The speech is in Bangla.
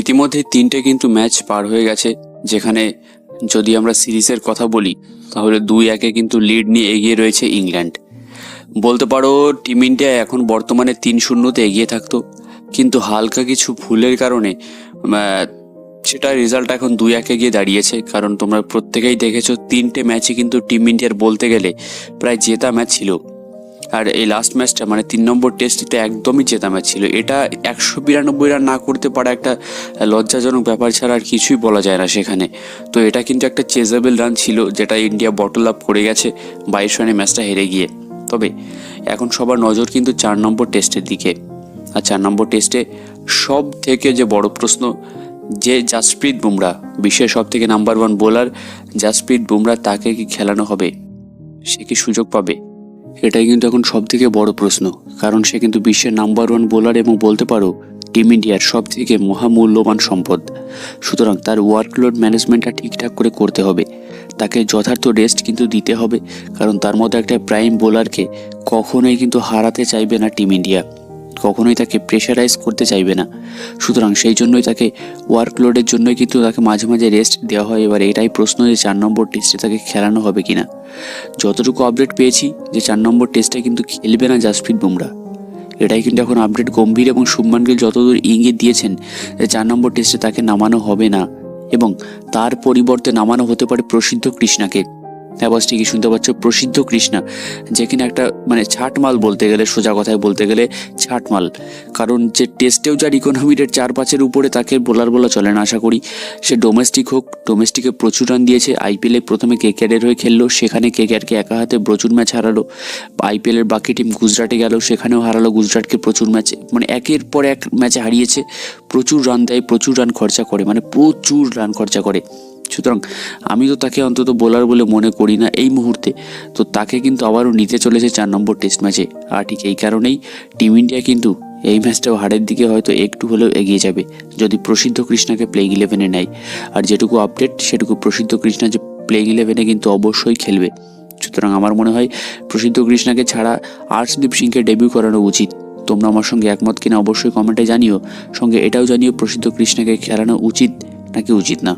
ইতিমধ্যে তিনটে কিন্তু ম্যাচ পার হয়ে গেছে, যেখানে যদি আমরা সিরিজের কথা বলি, তাহলে দুই একে কিন্তু লিড নিয়ে এগিয়ে রয়েছে ইংল্যান্ড। বলতে পারো টিম ইন্ডিয়া এখন বর্তমানে তিন শূন্যতে এগিয়ে থাকতো, কিন্তু হালকা কিছু ভুলের কারণে সেটা রেজাল্ট এখন দুই একে গিয়ে দাঁড়িয়েছে, কারণ তোমরা প্রত্যেকেই দেখেছ তিনটে ম্যাচই কিন্তু টিম ইন্ডিয়ার বলতে গেলে, প্রায় জেতা ম্যাচ ছিল। আর এই লাস্ট ম্যাচটা মানে তিন নম্বর টেস্টটা একদমই জেতা ম্যাচ ছিল। এটা একশো বিরানব্বই রান না করতে পারা একটা লজ্জাজনক ব্যাপার ছাড়া আর কিছুই বলা যায় না সেখানে। তো এটা কিন্তু একটা চেজেবল রান ছিল, যেটা ইন্ডিয়া বটল আপ করে গেছে বাইশ রানে ম্যাচটা হেরে গিয়ে। তবে এখন সবার নজর কিন্তু চার নম্বর টেস্টের দিকে। আর চার নম্বর টেস্টে সব থেকে যে বড় প্রশ্ন, যে জাসপ্রীত বুমরা, বিশ্বের সব থেকে number one bowler Jasprit Bumrah তাকে কি খেলানো হবে? সে কি সুযোগ পাবে? এটাই কিন্তু এখন সব থেকে বড় প্রশ্ন, কারণ সে কিন্তু বিশ্বের নাম্বার ওয়ান বোলার এবং বলতে পারো টিম ইন্ডিয়ার সব থেকে মহামূল্যবান সম্পদ। সুতরাং তার ওয়ার্কলোড ম্যানেজমেন্টটা ঠিকঠাক করে করতে হবে। তাকে যথার্থ রেস্ট কিন্তু দিতে হবে, কারণ তার মতো একটা প্রাইম বোলারকে কখনোই কিন্তু হারাতে চাইবে না টিম ইন্ডিয়া কখনোই তাকে প্রেশারাইজ করতে চাইবে না। সুতরাং সেই জন্যই তাকে ওয়ার্কলোডের জন্যই কিন্তু তাকে মাঝে মাঝে রেস্ট দেওয়া হয়। এবার এটাই প্রশ্ন যে চার নম্বর টেস্টে তাকে খেলানো হবে কিনা। যতটুকু আপডেট পেয়েছি যে চার নম্বর টেস্টে কিন্তু খেলবে না জাসপ্রীত বুমরা এটাই কিন্তু এখন আপডেট গম্ভীর এবং শুভমান গিল যতদূর ইঙ্গিত দিয়েছেন যে চার নম্বর টেস্টে তাকে নামানো হবে না। এবং তার পরিবর্তে নামানো হতে পারে প্রসিদ্ধ কৃষ্ণাকে। হ্যাঁ বস, ঠিকই শুনতে পাচ্ছ। প্রসিদ্ধ কৃষ্ণা, যে কিনা একটা মানে ছাটমাল বলতে গেলে, সোজা কথায় বলতে গেলে, ছাটমাল। কারণ যে টেস্টেও যার ইকোনমি রেট চার পাঁচের উপরে, তাকে বোলার বলা চলে না, আশা করি। সে ডোমেস্টিক হোক ডোমেস্টিকে প্রচুর রান দিয়েছে। আইপিএলে প্রথমে কেকেআরের হয়ে খেললো, সেখানে কেকেআরকে একা হাতে প্রচুর ম্যাচ হারালো। আইপিএলের বাকি টিম গুজরাটে গেল, সেখানেও হারালো গুজরাটকে প্রচুর ম্যাচে মানে একের পর এক ম্যাচে হারিয়েছে। প্রচুর রান দেয়, প্রচুর রান খরচা করে মানে প্রচুর রান খরচা করে। সুতরাং আমি তো তাকে অন্তত বোলার বলে মনে করি না এই মুহূর্তে। তো তাকে কিন্তু আবারও নিতে চলেছে চার নম্বর টেস্ট ম্যাচে। আর ঠিক এই কারণেই টিম ইন্ডিয়া কিন্তু এই ম্যাচটাও হারের দিকে হয়তো একটু হলেও এগিয়ে যাবে, যদি প্রসিদ্ধ কৃষ্ণাকে প্লেইং ইলেভেনে নেয়। আর যেটুকু আপডেট সেটুকু প্রসিদ্ধ কৃষ্ণা যে প্লেইং ইলেভেনে কিন্তু অবশ্যই খেলবে। সুতরাং আমার মনে হয় প্রসিদ্ধ কৃষ্ণাকে ছাড়া আর্শদীপ সিংকে ডেবিউ করানো উচিত। তোমরা আমার সঙ্গে একমত কিনা অবশ্যই কমেন্টে জানিও। সঙ্গে এটাও জানিও প্রসিদ্ধ কৃষ্ণাকে খেলানো উচিত নাকি উচিত না।